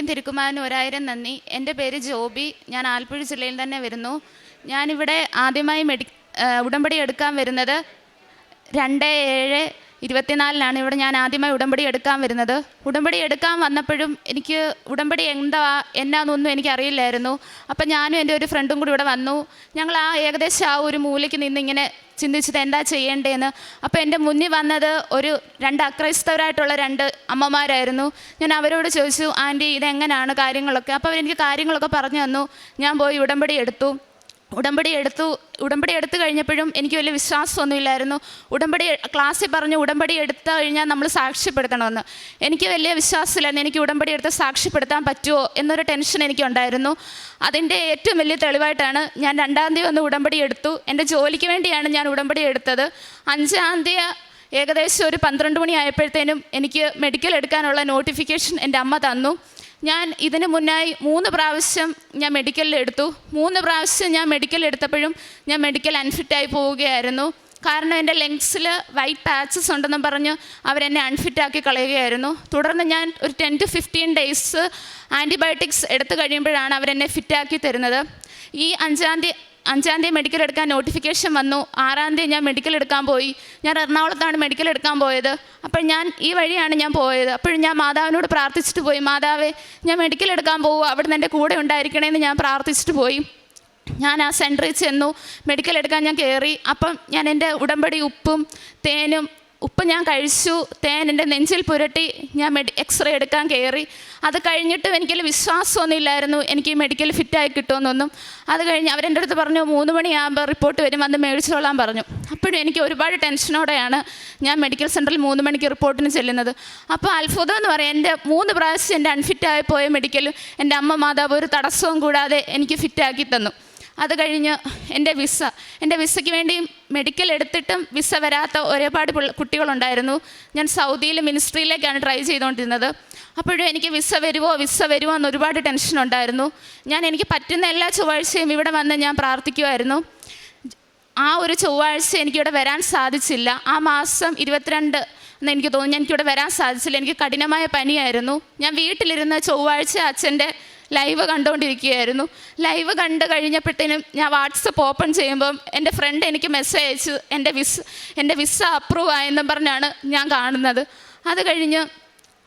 അമ്മയ്ക്കും തിരുക്കുമാരനും ഒരായിരം നന്ദി. എന്റെ പേര് ജോബി. ഞാൻ ആലപ്പുഴ ജില്ലയിൽ തന്നെ വരുന്നു. ഞാനിവിടെ ആദ്യമായി മെഡി ഉടമ്പടി എടുക്കാൻ വരുന്നത് രണ്ട് ഏഴ് ഇരുപത്തിനാലിനാണ് ഇവിടെ ഞാൻ ആദ്യമായി ഉടമ്പടി എടുക്കാൻ വരുന്നത്. ഉടമ്പടി എടുക്കാൻ വന്നപ്പോഴും എനിക്ക് ഉടമ്പടി എന്താ എന്നാന്നൊന്നും എനിക്കറിയില്ലായിരുന്നു. അപ്പം ഞാനും എന്റെ ഒരു ഫ്രണ്ടും കൂടി ഇവിടെ വന്നു. ഞങ്ങൾ ആ ഏകദേശം ആ ഒരു മൂലയ്ക്ക് നിന്ന് ഇങ്ങനെ ചിന്തിച്ചത് എന്താ ചെയ്യേണ്ടതെന്ന് അപ്പോൾ എന്റെ മുന്നിൽ വന്നത് ഒരു രണ്ട് അക്രൈസ്തവരായിട്ടുള്ള രണ്ട് അമ്മമാരായിരുന്നു. ഞാൻ അവരോട് ചോദിച്ചു ആന്റി ഇതെങ്ങനെയാണ് കാര്യങ്ങളൊക്കെ? അപ്പോൾ അവരെനിക്ക് കാര്യങ്ങളൊക്കെ പറഞ്ഞു തന്നു. ഞാൻ പോയി ഉടമ്പടി എടുത്തു. ഉടമ്പടി എടുത്തു ഉടമ്പടി എടുത്തു കഴിഞ്ഞപ്പോഴും എനിക്ക് വലിയ വിശ്വാസമൊന്നുമില്ലായിരുന്നു. ഉടമ്പടി ക്ലാസ്സിൽ പറഞ്ഞു ഉടമ്പടി എടുത്തു കഴിഞ്ഞാൽ നമ്മൾ സാക്ഷ്യപ്പെടുത്തണമെന്ന്. എനിക്ക് വലിയ വിശ്വാസമില്ലായിരുന്നു. എനിക്ക് ഉടമ്പടി എടുത്ത് സാക്ഷ്യപ്പെടുത്താൻ പറ്റുമോ എന്നൊരു ടെൻഷൻ എനിക്കുണ്ടായിരുന്നു. അതിന്റെ ഏറ്റവും വലിയ തെളിവായിട്ടാണ് ഞാൻ രണ്ടാം തീയതി ഒന്ന് ഉടമ്പടി എടുത്തു. എന്റെ ജോലിക്ക് വേണ്ടിയാണ് ഞാൻ ഉടമ്പടി എടുത്തത്. അഞ്ചാം തീയതി ഏകദേശം ഒരു പന്ത്രണ്ട് മണി ആയപ്പോഴത്തേനും എനിക്ക് മെഡിക്കൽ എടുക്കാനുള്ള നോട്ടിഫിക്കേഷൻ എന്റെ അമ്മ തന്നു. ഞാൻ ഇതിന് മുന്നായി മൂന്ന് പ്രാവശ്യം ഞാൻ മെഡിക്കലിൽ എടുത്തു. മൂന്ന് പ്രാവശ്യം ഞാൻ മെഡിക്കൽ എടുത്തപ്പോഴും ഞാൻ മെഡിക്കൽ അൺഫിറ്റായി പോവുകയായിരുന്നു. കാരണം എന്റെ ലെങ്സിൽ വൈറ്റ് പാച്ചസ് ഉണ്ടെന്നും പറഞ്ഞ് അവരെന്നെ അൺഫിറ്റാക്കി കളയുകയായിരുന്നു. തുടർന്ന് ഞാൻ ഒരു ten to fifteen days antibiotics എടുത്തു കഴിയുമ്പോഴാണ് അവരെന്നെ ഫിറ്റാക്കി തരുന്നത്. ഈ അഞ്ചാം തീയതി അഞ്ചാം തീയതി മെഡിക്കൽ എടുക്കാൻ നോട്ടിഫിക്കേഷൻ വന്നു. ആറാം തീയതി ഞാൻ മെഡിക്കൽ എടുക്കാൻ പോയി. ഞാൻ എറണാകുളത്താണ് മെഡിക്കൽ എടുക്കാൻ പോയത്. അപ്പോൾ ഞാൻ ഈ വഴിയാണ് ഞാൻ പോയത്. അപ്പോഴും ഞാൻ മാതാവിനോട് പ്രാർത്ഥിച്ചിട്ട് പോയി. മാതാവേ ഞാൻ മെഡിക്കൽ എടുക്കാൻ പോകും അവിടുന്ന് എന്റെ കൂടെ ഉണ്ടായിരിക്കണമെന്ന് ഞാൻ പ്രാർത്ഥിച്ചിട്ട് പോയി. ഞാൻ ആ സെന്ററിൽ ചെന്നു. മെഡിക്കൽ എടുക്കാൻ ഞാൻ കയറി അപ്പം ഞാൻ എന്റെ ഉടമ്പടി ഉപ്പും തേനും ഉപ്പ് ഞാൻ കഴിച്ചു തേൻ എന്റെ നെഞ്ചിൽ പുരട്ടി ഞാൻ മെഡി എക്സ്റേ എടുക്കാൻ കയറി. അത് കഴിഞ്ഞിട്ടും എനിക്ക് വിശ്വാസമൊന്നും ഇല്ലായിരുന്നു എനിക്ക് മെഡിക്കൽ ഫിറ്റായി കിട്ടുമെന്നൊന്നും. അത് കഴിഞ്ഞ് അവരെന്റെ അടുത്ത് പറഞ്ഞു മൂന്ന് മണിയാകുമ്പോൾ റിപ്പോർട്ട് വരും വന്ന് മേടിച്ചോളാൻ പറഞ്ഞു. അപ്പോഴും എനിക്ക് ഒരുപാട് ടെൻഷനോടെയാണ് ഞാൻ മെഡിക്കൽ സെന്ററിൽ മൂന്ന് മണിക്ക് റിപ്പോർട്ടിന് ചെല്ലുന്നത്. അപ്പോൾ അത്ഭുതം എന്ന് പറയാം എന്റെ മൂന്ന് പ്രാവശ്യം എന്റെ അൺഫിറ്റായി പോയ മെഡിക്കൽ എന്റെ അമ്മ മാതാവ് ഒരു തടസ്സവും കൂടാതെ എനിക്ക് ഫിറ്റാക്കി തന്നു. അത് കഴിഞ്ഞ് എന്റെ വിസ എന്റെ വിസയ്ക്ക് വേണ്ടി മെഡിക്കൽ എടുത്തിട്ടും വിസ വരാത്ത ഒരുപാട് കുട്ടികളുണ്ടായിരുന്നു. ഞാൻ സൗദിയിൽ മിനിസ്ട്രിയിലേക്കാണ് ട്രൈ ചെയ്തുകൊണ്ടിരുന്നത് അപ്പോഴും എനിക്ക് വിസ വരുമോ വിസ വരുമോ എന്ന് ഒരുപാട് ടെൻഷൻ ഉണ്ടായിരുന്നു. ഞാൻ എനിക്ക് പറ്റുന്ന എല്ലാ ചൊവ്വാഴ്ചയും ഇവിടെ വന്ന് ഞാൻ പ്രാർത്ഥിക്കുമായിരുന്നു ആ ഒരു ചൊവ്വാഴ്ച എനിക്കിവിടെ വരാൻ സാധിച്ചില്ല. ആ മാസം ഇരുപത്തിരണ്ട് എന്ന് എനിക്ക് തോന്നുന്നു. എനിക്കിവിടെ വരാൻ സാധിച്ചില്ല. എനിക്ക് കഠിനമായ പനിയായിരുന്നു. ഞാൻ വീട്ടിലിരുന്ന് ചൊവ്വാഴ്ച അച്ഛന്റെ ലൈവ് കണ്ടുകൊണ്ടിരിക്കുകയായിരുന്നു ലൈവ് കണ്ട് കഴിഞ്ഞപ്പോഴത്തേനും ഞാൻ വാട്സപ്പ് ഓപ്പൺ ചെയ്യുമ്പം എന്റെ ഫ്രണ്ട് എനിക്ക് മെസ്സേജ് അയച്ച്. എന്റെ വിസ എന്റെ വിസ അപ്രൂവ് ആയെന്നും പറഞ്ഞാണ് ഞാൻ കാണുന്നത്. അത് കഴിഞ്ഞ്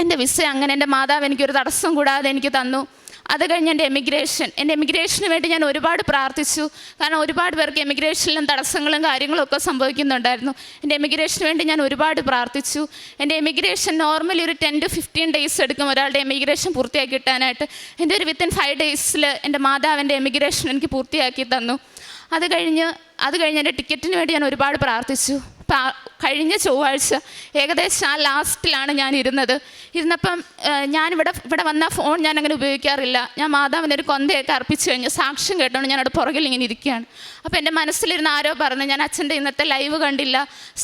എന്റെ വിസ അങ്ങനെ എന്റെ മാതാവ് എനിക്കൊരു തടസ്സം കൂടാതെ എനിക്ക് തന്നു. അത് കഴിഞ്ഞ് എന്റെ എമിഗ്രേഷൻ എന്റെ എമിഗ്രേഷന് വേണ്ടി ഞാൻ ഒരുപാട് പ്രാർത്ഥിച്ചു. കാരണം ഒരുപാട് പേർക്ക് എമിഗ്രേഷനിലും തടസ്സങ്ങളും കാര്യങ്ങളും ഒക്കെ സംഭവിക്കുന്നുണ്ടായിരുന്നു. എന്റെ എമിഗ്രേഷന് വേണ്ടി ഞാൻ ഒരുപാട് പ്രാർത്ഥിച്ചു. എന്റെ എമിഗ്രേഷൻ നോർമലി ഒരു ടെൻ ടു ഫിഫ്റ്റീൻ ഡേയ്സ് എടുക്കും ഒരാളുടെ എമിഗ്രേഷൻ പൂർത്തിയാക്കി കിട്ടാനായിട്ട്. എന്റെ ഒരു വിത്തിൻ ഫൈവ് ഡേയ്സിൽ എന്റെ മാതാവ് എന്റെ എമിഗ്രേഷൻ എനിക്ക് പൂർത്തിയാക്കി തന്നു. അത് കഴിഞ്ഞ് അത് കഴിഞ്ഞ് എന്റെ ടിക്കറ്റിന് വേണ്ടി ഞാൻ ഒരുപാട് പ്രാർത്ഥിച്ചു. കഴിഞ്ഞ ചൊവ്വാഴ്ച ഏകദേശം ആ ലാസ്റ്റിലാണ് ഞാൻ ഇരുന്നത്. ഇരുന്നപ്പം ഞാനിവിടെ ഇവിടെ വന്ന ഫോൺ ഞാൻ അങ്ങനെ ഉപയോഗിക്കാറില്ല. ഞാൻ മാതാവിനൊരു കൊന്തയൊക്കെ അർപ്പിച്ചു കഴിഞ്ഞ്. സാക്ഷ്യം കേട്ടോണ്ട് ഞാൻ അവിടെ പുറകിൽ ഇങ്ങനെ ഇരിക്കുകയാണ്. അപ്പോൾ എന്റെ മനസ്സിലിരുന്ന് ആരോ പറഞ്ഞു ഞാൻ അച്ഛന്റെ ഇന്നത്തെ ലൈവ് കണ്ടില്ല.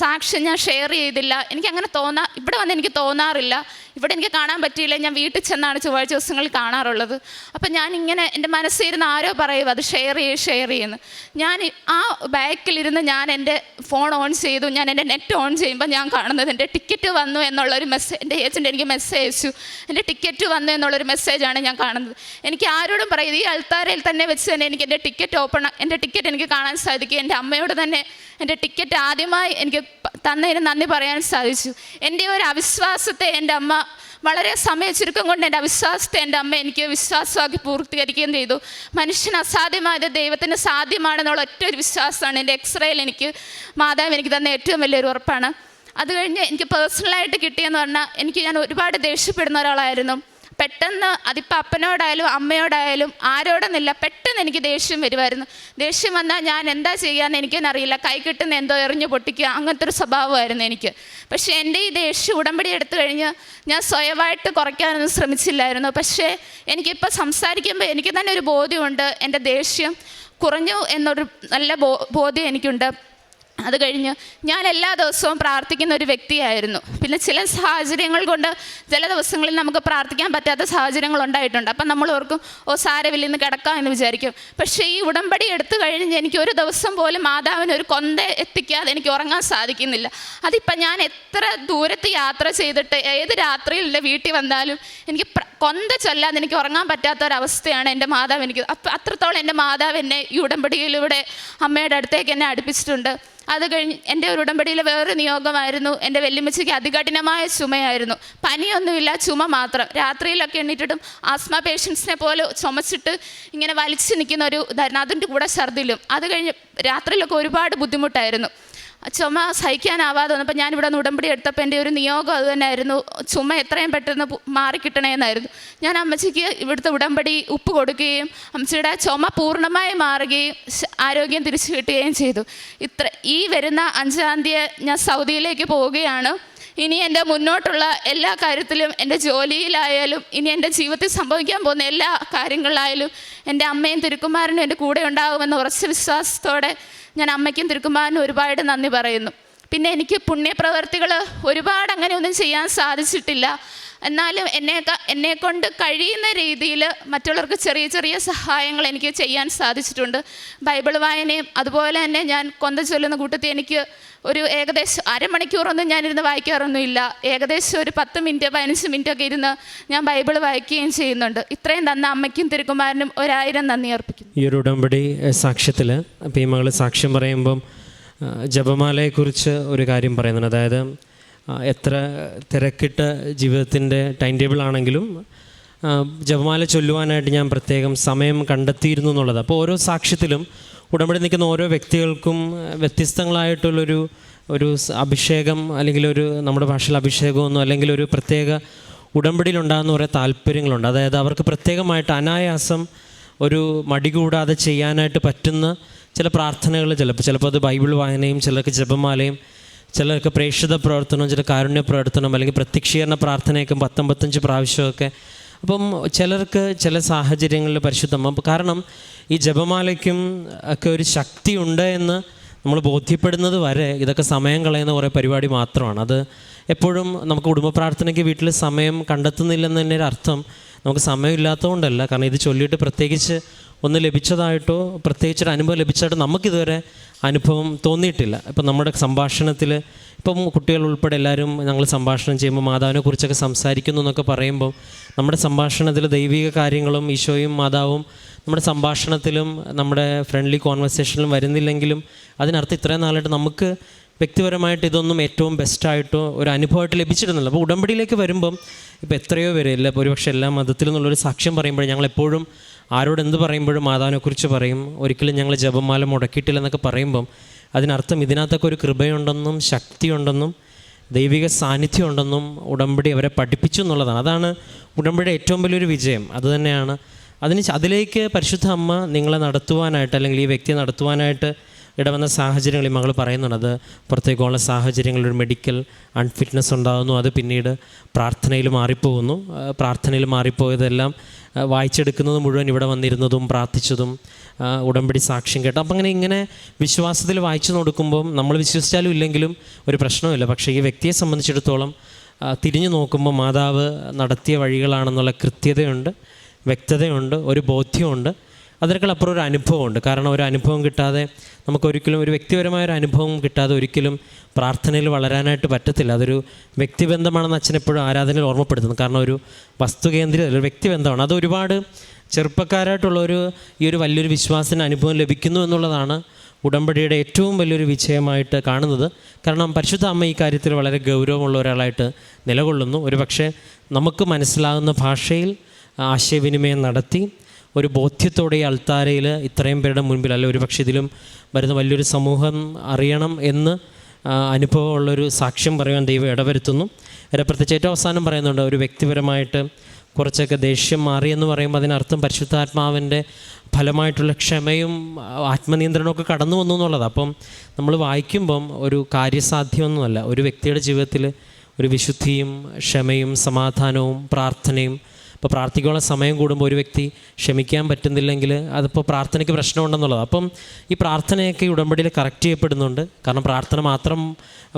സാക്ഷ്യം ഞാൻ ഷെയർ ചെയ്തില്ല. എനിക്ക് അങ്ങനെ തോന്നാ ഇവിടെ വന്ന് എനിക്ക് തോന്നാറില്ല. ഇവിടെ എനിക്ക് കാണാൻ പറ്റിയില്ല. ഞാൻ വീട്ടിൽ ചെന്നാണ് ചൊവ്വാഴ്ച ദിവസങ്ങളിൽ കാണാറുള്ളത്. അപ്പം ഞാൻ ഇങ്ങനെ എന്റെ മനസ്സിരുന്ന് ആരോ പറയുക അത് ഷെയർ ചെയ്യ് ഷെയർ ചെയ്യുന്നു ഞാൻ ആ ബാക്കിലിരുന്ന് ഞാൻ എന്റെ ഫോൺ ഓൺ ചെയ്തു. ഞാൻ എന്റെ നെറ്റ് ഓൺ ചെയ്യുമ്പോൾ ഞാൻ കാണുന്നത് എന്റെ ടിക്കറ്റ് വന്നു എന്നുള്ളൊരു മെസ്സേജ് എന്റെ ഏജന്റ് എനിക്ക് മെസ്സേജ് അയച്ചു. എന്റെ ടിക്കറ്റ് വന്നു എന്നുള്ളൊരു മെസ്സേജാണ് ഞാൻ കാണുന്നത്. എനിക്ക് ആരോടും പറയും ഈ അൾത്താരയിൽ തന്നെ വെച്ച് തന്നെ എനിക്ക് എന്റെ ടിക്കറ്റ് ഓപ്പൺ എന്റെ ടിക്കറ്റ് എനിക്ക് കാണാൻ സാധിക്കും. എന്റെ അമ്മയോട് തന്നെ എന്റെ ടിക്കറ്റ് ആദ്യമായി എനിക്ക് തന്നതിന് നന്ദി പറയാൻ സാധിച്ചു. എന്റെ ഒരു അവിശ്വാസത്തെ എന്റെ അമ്മ വളരെ സമയ ചുരുക്കം കൊണ്ട് എന്റെ അവിശ്വാസത്തെ എന്റെ അമ്മ എനിക്ക് വിശ്വാസമാക്കി പൂർത്തീകരിക്കുകയും ചെയ്തു. മനുഷ്യന് അസാധ്യമായത് ദൈവത്തിന് സാധ്യമാണെന്നുള്ള ഒറ്റ ഒരു വിശ്വാസമാണ്. എന്റെ എക്സ്റേയിൽ എനിക്ക് മാതാവ് എനിക്ക് തന്ന ഏറ്റവും വലിയൊരു ഉറപ്പാണ്. അത് കഴിഞ്ഞ് എനിക്ക് പേഴ്സണലായിട്ട് കിട്ടിയെന്ന് പറഞ്ഞാൽ എനിക്ക് ഞാൻ ഒരുപാട് ദേഷ്യപ്പെടുന്ന ഒരാളായിരുന്നു. പെട്ടെന്ന് അതിപ്പോൾ അപ്പനോടായാലും അമ്മയോടായാലും ആരോടെന്നില്ല പെട്ടെന്ന് എനിക്ക് ദേഷ്യം വരുമായിരുന്നു ദേഷ്യം വന്നാൽ ഞാൻ എന്താ ചെയ്യാന്ന് എനിക്കൊന്നറിയില്ല കൈ കിട്ടുന്ന എന്തോ എറിഞ്ഞ് പൊട്ടിക്കുക അങ്ങനത്തെ ഒരു സ്വഭാവമായിരുന്നു എനിക്ക്. പക്ഷേ എന്റെ ഈ ദേഷ്യം ഉടമ്പടി എടുത്തു കഴിഞ്ഞ് ഞാൻ സ്വയമായിട്ട് കുറയ്ക്കാനൊന്നും ശ്രമിച്ചില്ലായിരുന്നു. പക്ഷേ എനിക്കിപ്പോൾ സംസാരിക്കുമ്പോൾ എനിക്ക് തന്നെ ഒരു ബോധ്യമുണ്ട്. എന്റെ ദേഷ്യം കുറഞ്ഞു എന്നൊരു നല്ല ബോ ബോധ്യം എനിക്കുണ്ട്. അത് കഴിഞ്ഞ് ഞാൻ എല്ലാ ദിവസവും പ്രാർത്ഥിക്കുന്ന ഒരു വ്യക്തിയായിരുന്നു. പിന്നെ ചില സാഹചര്യങ്ങൾ കൊണ്ട് ചില ദിവസങ്ങളിൽ നമുക്ക് പ്രാർത്ഥിക്കാൻ പറ്റാത്ത സാഹചര്യങ്ങൾ ഉണ്ടായിട്ടുണ്ട്. അപ്പം നമ്മൾ ഓർക്കും ഓ സാരവില്ല ഇന്ന് കിടക്കാം എന്ന് വിചാരിക്കും. പക്ഷേ ഈ ഉടമ്പടി എടുത്തു കഴിഞ്ഞ് എനിക്ക് ഒരു ദിവസം പോലും മാതാവിന് ഒരു കൊന്ത എത്തിക്കാതെ എനിക്ക് ഉറങ്ങാൻ സാധിക്കുന്നില്ല. അതിപ്പം ഞാൻ എത്ര ദൂരത്ത് യാത്ര ചെയ്തിട്ട് ഏത് രാത്രിയിൽ വീട്ടിൽ വന്നാലും എനിക്ക് കൊന്ത ചൊല്ലാതെ എനിക്ക് ഉറങ്ങാൻ പറ്റാത്ത ഒരവസ്ഥയാണ് എന്റെ മാതാവ് എനിക്ക്. അപ്പം അത്രത്തോളം എന്റെ മാതാവ് എന്നെ ഈ ഉടമ്പടിയിലൂടെ അമ്മയുടെ അടുത്തേക്ക് എന്നെ അടുപ്പിച്ചിട്ടുണ്ട്. അത് കഴിഞ്ഞ് എന്റെ ഒരു ഉടമ്പടിയിലെ വേറൊരു നിയോഗമായിരുന്നു. എന്റെ വെല്ലുമിച്ചയ്ക്ക് അതികഠിനമായ ചുമയായിരുന്നു. പനിയൊന്നുമില്ല ചുമ മാത്രം. രാത്രിയിലൊക്കെ എണ്ണിട്ടിട്ടും ആസ്മ പേഷ്യൻസിനെ പോലെ ചുമച്ചിട്ട് ഇങ്ങനെ വലിച്ചു നിൽക്കുന്ന ഒരു ഇതായിരുന്നു അതിന്റെ കൂടെ ഛർദിലും. അത് കഴിഞ്ഞ് രാത്രിയിലൊക്കെ ഒരുപാട് ബുദ്ധിമുട്ടായിരുന്നു. ചുമ സഹിക്കാനാവാതെ വന്നപ്പോൾ ഞാനിവിടെ നിന്ന് ഉടമ്പടി എടുത്തപ്പോൾ എന്റെ ഒരു നിയോഗം അത് തന്നെയായിരുന്നു. ചുമ എത്രയും പെട്ടെന്ന് മാറിക്കിട്ടണമെന്നായിരുന്നു ഞാൻ അമ്മച്ചിക്ക് ഇവിടുത്തെ ഉടമ്പടി ഉപ്പ് കൊടുക്കുകയും അമ്മച്ചിയുടെ ചുമ പൂർണമായി മാറുകയും ആരോഗ്യം തിരിച്ചു കിട്ടുകയും ചെയ്തു. ഇത്ര ഈ വരുന്ന അഞ്ചാം തീയതി ഞാൻ സൗദിയിലേക്ക് പോവുകയാണ്. ഇനി എന്റെ മുന്നോട്ടുള്ള എല്ലാ കാര്യത്തിലും എന്റെ ജോലിയിലായാലും ഇനി എന്റെ ജീവിതത്തിൽ സംഭവിക്കാൻ പോകുന്ന എല്ലാ കാര്യങ്ങളിലായാലും എന്റെ അമ്മയും തിരുക്കുമാരനും എന്റെ കൂടെ ഉണ്ടാകുമെന്ന ഉറച്ച വിശ്വാസത്തോടെ ഞാൻ അമ്മയ്ക്കും തിരുക്കുമാരനും ഒരുപാട് നന്ദി പറയുന്നു. പിന്നെ എനിക്ക് പുണ്യപ്രവർത്തികൾ ഒരുപാട് അങ്ങനെ ഒന്നും ചെയ്യാൻ സാധിച്ചിട്ടില്ല. എന്നാലും എന്നെ എന്നെ കൊണ്ട് കഴിയുന്ന രീതിയിൽ മറ്റുള്ളവർക്ക് ചെറിയ ചെറിയ സഹായങ്ങൾ എനിക്ക് ചെയ്യാൻ സാധിച്ചിട്ടുണ്ട്. ബൈബിൾ വായനയും അതുപോലെ തന്നെ ഞാൻ കൊന്ത ചൊല്ലുന്ന കൂട്ടത്തിൽ എനിക്ക് ഒരു ഏകദേശം അരമണിക്കൂറൊന്നും ഞാനിരുന്ന് വായിക്കാറൊന്നുമില്ല. ഏകദേശം ഒരു പത്ത് മിനിറ്റ് പതിനഞ്ച് മിനിറ്റ് ഒക്കെ ഇരുന്ന് ഞാൻ ബൈബിൾ വായിക്കുകയും ചെയ്യുന്നുണ്ട്. ഇത്രയും തന്ന അമ്മയ്ക്കും തിരുക്കുമാരനും ഒരായിരം നന്ദി അർപ്പിക്കും ഈ ഒരു ഉടമ്പടി സാക്ഷ്യത്തിൽ ഭീമകൾ സാക്ഷ്യം പറയുമ്പം ജപമാലയെക്കുറിച്ച് ഒരു കാര്യം പറയുന്നുണ്ട്. അതായത് എത്ര തിരക്കിട്ട ജീവിതത്തിന്റെ ടൈം ടേബിൾ ആണെങ്കിലും ജപമാല ചൊല്ലുവാനായിട്ട് ഞാൻ പ്രത്യേകം സമയം കണ്ടെത്തിയിരുന്നു എന്നുള്ളത്. അപ്പോൾ ഓരോ സാക്ഷ്യത്തിലും ഉടമ്പടി നിൽക്കുന്ന ഓരോ വ്യക്തികൾക്കും വ്യത്യസ്തങ്ങളായിട്ടുള്ളൊരു ഒരു അഭിഷേകം അല്ലെങ്കിൽ ഒരു നമ്മുടെ ഭാഷയിൽ അഭിഷേകമൊന്നും അല്ലെങ്കിൽ ഒരു പ്രത്യേക ഉടമ്പടിയിലുണ്ടാകുന്ന കുറേ താല്പര്യങ്ങളുണ്ട്. അതായത് അവർക്ക് പ്രത്യേകമായിട്ട് അനായാസം ഒരു മടി കൂടാതെ ചെയ്യാനായിട്ട് പറ്റുന്ന ചില പ്രാർത്ഥനകൾ ചിലപ്പോൾ ചിലപ്പോൾ അത് ബൈബിൾ വായനയും ചിലർക്ക് ജപമാലയും ചിലർക്ക് പ്രേക്ഷിത പ്രവർത്തനവും ചില കാരുണ്യ പ്രവർത്തനം അല്ലെങ്കിൽ പ്രത്യക്ഷീകരണ പ്രാർത്ഥനയൊക്കെ പത്തൊമ്പത്തഞ്ച് പ്രാവശ്യമൊക്കെ. അപ്പം ചിലർക്ക് ചില സാഹചര്യങ്ങളിൽ പരിശുദ്ധം. അപ്പം കാരണം ഈ ജപമാലയ്ക്കും ഒക്കെ ഒരു ശക്തി ഉണ്ട് എന്ന് നമ്മൾ ബോധ്യപ്പെടുന്നത് വരെ ഇതൊക്കെ സമയം കളയുന്ന കുറേ പരിപാടി മാത്രമാണ്. അത് എപ്പോഴും നമുക്ക് കുടുംബ പ്രാർത്ഥനയ്ക്ക് വീട്ടിൽ സമയം കണ്ടെത്തുന്നില്ലെന്ന് തന്നെ ഒരു അർത്ഥം നമുക്ക് സമയമില്ലാത്തതുകൊണ്ടല്ല. കാരണം ഇത് ചൊല്ലിയിട്ട് പ്രത്യേകിച്ച് ഒന്ന് ലഭിച്ചതായിട്ടോ പ്രത്യേകിച്ചൊരു അനുഭവം ലഭിച്ചതായിട്ട് നമുക്കിതുവരെ അനുഭവം തോന്നിയിട്ടില്ല. ഇപ്പം നമ്മുടെ സംഭാഷണത്തിൽ ഇപ്പം കുട്ടികൾ ഉൾപ്പെടെ എല്ലാവരും ഞങ്ങൾ സംഭാഷണം ചെയ്യുമ്പോൾ മാതാവിനെ കുറിച്ചൊക്കെ സംസാരിക്കുന്നു എന്നൊക്കെ പറയുമ്പോൾ നമ്മുടെ സംഭാഷണത്തിൽ ദൈവിക കാര്യങ്ങളും ഈശോയും മാതാവും നമ്മുടെ സംഭാഷണത്തിലും നമ്മുടെ ഫ്രണ്ട്ലി കോൺവെർസേഷനിലും വരുന്നില്ലെങ്കിലും അതിനർത്ഥം ഇത്രയും നാളായിട്ട് നമുക്ക് വ്യക്തിപരമായിട്ട് ഇതൊന്നും ഏറ്റവും ബെസ്റ്റായിട്ടോ ഒരു അനുഭവമായിട്ട് ലഭിച്ചിരുന്നില്ല അപ്പോൾ ഉടമ്പടിയിലേക്ക് വരുമ്പം ഇപ്പോൾ എത്രയോ പേര് എല്ലാ ഒരുപക്ഷെ എല്ലാ മതത്തിൽ നിന്നുള്ളൊരു സാക്ഷ്യം പറയുമ്പോൾ ഞങ്ങളെപ്പോഴും ആരോട് എന്ത് പറയുമ്പോഴും മാതാവിനെക്കുറിച്ച് പറയും. ഒരിക്കലും ഞങ്ങൾ ജപമാല മുടക്കിയിട്ടില്ല എന്നൊക്കെ പറയുമ്പം അതിനർത്ഥം ഇതിനകത്തൊക്കെ ഒരു കൃപയുണ്ടെന്നും ശക്തിയുണ്ടെന്നും ദൈവിക സാന്നിധ്യം ഉണ്ടെന്നും ഉടമ്പടി അവരെ പഠിപ്പിച്ചു എന്നുള്ളതാണ്. അതാണ് ഉടമ്പടിയുടെ ഏറ്റവും വലിയൊരു വിജയം. അതുതന്നെയാണ് അതിന് അതിലേക്ക് പരിശുദ്ധ അമ്മ നിങ്ങളെ നടത്തുവാനായിട്ട് അല്ലെങ്കിൽ ഈ വ്യക്തിയെ നടത്തുവാനായിട്ട് ഇടവന്ന സാഹചര്യങ്ങൾ ഈ മകൾ പറയുന്നുണ്ട്. പുറത്തേക്കുള്ള സാഹചര്യങ്ങളിൽ ഒരു മെഡിക്കൽ അൺഫിറ്റ്നസ് ഉണ്ടാകുന്നു. അത് പിന്നീട് പ്രാർത്ഥനയിൽ മാറിപ്പോകുന്നു. പ്രാർത്ഥനയിൽ മാറിപ്പോയതെല്ലാം വായിച്ചെടുക്കുന്നത് മുഴുവൻ ഇവിടെ വന്നിരുന്നതും പ്രാർത്ഥിച്ചതും ഉടമ്പടി സാക്ഷ്യം കേട്ടു. അപ്പം അങ്ങനെ ഇങ്ങനെ വിശ്വാസത്തിൽ വായിച്ചു നോക്കുമ്പം നമ്മൾ വിശ്വസിച്ചാലും ഇല്ലെങ്കിലും ഒരു പ്രശ്നവുമില്ല. പക്ഷേ ഈ വ്യക്തിയെ സംബന്ധിച്ചിടത്തോളം തിരിഞ്ഞു നോക്കുമ്പോൾ മാതാവ് നടത്തിയ വഴികളാണെന്നുള്ള കൃത്യതയുണ്ട് വ്യക്തതയുണ്ട് ഒരു ബോധ്യമുണ്ട് അതിനേക്കാൾ അപ്പുറം ഒരു അനുഭവമുണ്ട്. കാരണം ഒരു അനുഭവം കിട്ടാതെ നമുക്കൊരിക്കലും ഒരു വ്യക്തിപരമായ ഒരു അനുഭവം കിട്ടാതെ ഒരിക്കലും പ്രാർത്ഥനയിൽ വളരാനായിട്ട് പറ്റത്തില്ല. അതൊരു വ്യക്തിബന്ധമാണെന്ന് അച്ഛൻ എപ്പോഴും ആരാധനയിൽ ഓർമ്മപ്പെടുത്തുന്നു. കാരണം ഒരു വസ്തുകേന്ദ്രീയ ഒരു വ്യക്തിബന്ധമാണ്. അത് ഒരുപാട് ചെറുപ്പക്കാരായിട്ടുള്ള ഒരു ഈ ഒരു വലിയൊരു വിശ്വാസത്തിന് അനുഭവം ലഭിക്കുന്നു എന്നുള്ളതാണ് ഉടമ്പടിയുടെ ഏറ്റവും വലിയൊരു വിജയമായിട്ട് കാണുന്നത്. കാരണം പരിശുദ്ധ അമ്മ ഈ കാര്യത്തിൽ വളരെ ഗൗരവമുള്ള ഒരാളായിട്ട് നിലകൊള്ളുന്നു. ഒരു പക്ഷേ നമുക്ക് മനസ്സിലാകുന്ന ഭാഷയിൽ ആശയവിനിമയം നടത്തി ഒരു ബോധ്യത്തോടെ ഈ അൾത്താരയിൽ ഇത്രയും പേരുടെ മുൻപിൽ അല്ല ഒരു പക്ഷേ ഇതിലും വരുന്ന വലിയൊരു സമൂഹം അറിയണം എന്ന് അനുഭവമുള്ളൊരു സാക്ഷ്യം പറയാൻ ദൈവം ഇടവരുത്തുന്നു. അതിനെ പ്രത്യേകിച്ച് ഏറ്റവും അവസാനം പറയുന്നുണ്ട് ഒരു വ്യക്തിപരമായിട്ട് കുറച്ചൊക്കെ ദേഷ്യം മാറി എന്ന് പറയുമ്പോൾ അതിനർത്ഥം പരിശുദ്ധാത്മാവിന്റെ ഫലമായിട്ടുള്ള ക്ഷമയും ആത്മനിയന്ത്രണമൊക്കെ കടന്നു വന്നു എന്നുള്ളത് അപ്പം നമ്മൾ വായിക്കുമ്പം ഒരു കാര്യസാധ്യമൊന്നുമല്ല. ഒരു വ്യക്തിയുടെ ജീവിതത്തിൽ ഒരു വിശുദ്ധിയും ക്ഷമയും സമാധാനവും പ്രാർത്ഥനയും ഇപ്പോൾ പ്രാർത്ഥിക്കാനുള്ള സമയം കൂടുമ്പോൾ ഒരു വ്യക്തി ക്ഷമിക്കാൻ പറ്റുന്നില്ലെങ്കിൽ അതിപ്പോൾ പ്രാർത്ഥനയ്ക്ക് പ്രശ്നമുണ്ടെന്നുള്ളത്. അപ്പം ഈ പ്രാർത്ഥനയൊക്കെ ഉടമ്പടിയിൽ കറക്റ്റ് ചെയ്യപ്പെടുന്നുണ്ട്. കാരണം പ്രാർത്ഥന മാത്രം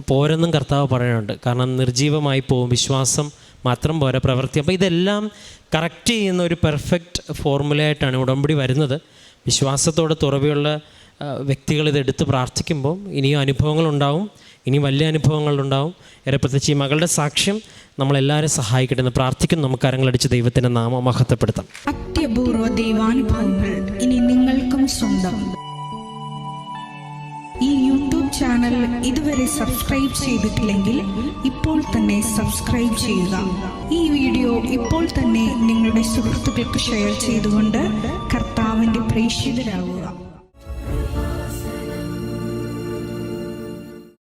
പോരെന്നും കർത്താവ് പറയുന്നുണ്ട്. കാരണം നിർജീവമായി പോകും വിശ്വാസം മാത്രം പോരാ പ്രവൃത്തി. അപ്പോൾ ഇതെല്ലാം കറക്റ്റ് ചെയ്യുന്ന ഒരു പെർഫെക്റ്റ് ഫോർമുലയായിട്ടാണ് ഉടമ്പടി വരുന്നത്. വിശ്വാസത്തോടെ തുറവിയുള്ള വ്യക്തികൾ ഇത് എടുത്ത് പ്രാർത്ഥിക്കുമ്പോൾ ഇനിയും അനുഭവങ്ങളുണ്ടാവും ഇനി വലിയ അനുഭവങ്ങളുണ്ടാവും. ഏറെ പ്രത്യേകിച്ച് ഈ മകളുടെ സാക്ഷ്യം നമ്മളെല്ലാവരും സഹായിക്കട്ടെ എന്ന് പ്രാർത്ഥിക്കും നമുക്ക് അരങ്ങളടിച്ച് ദൈവത്തിന്റെ നാമം മഹത്വപ്പെടുത്താം. അത്യപൂർവ ദൈവാനുഭവങ്ങൾ ഇനി നിങ്ങൾക്കും സ്വന്തം. ഈ യൂട്യൂബ് ചാനൽ ഇതുവരെ സബ്സ്ക്രൈബ് ചെയ്തിട്ടില്ലെങ്കിൽ ഇപ്പോൾ തന്നെ സബ്സ്ക്രൈബ് ചെയ്യുക. ഈ വീഡിയോ ഇപ്പോൾ തന്നെ നിങ്ങളുടെ സുഹൃത്തുക്കൾക്ക് ഷെയർ ചെയ്തുകൊണ്ട് കർത്താവിന്റെ പ്രേക്ഷിതരാകുക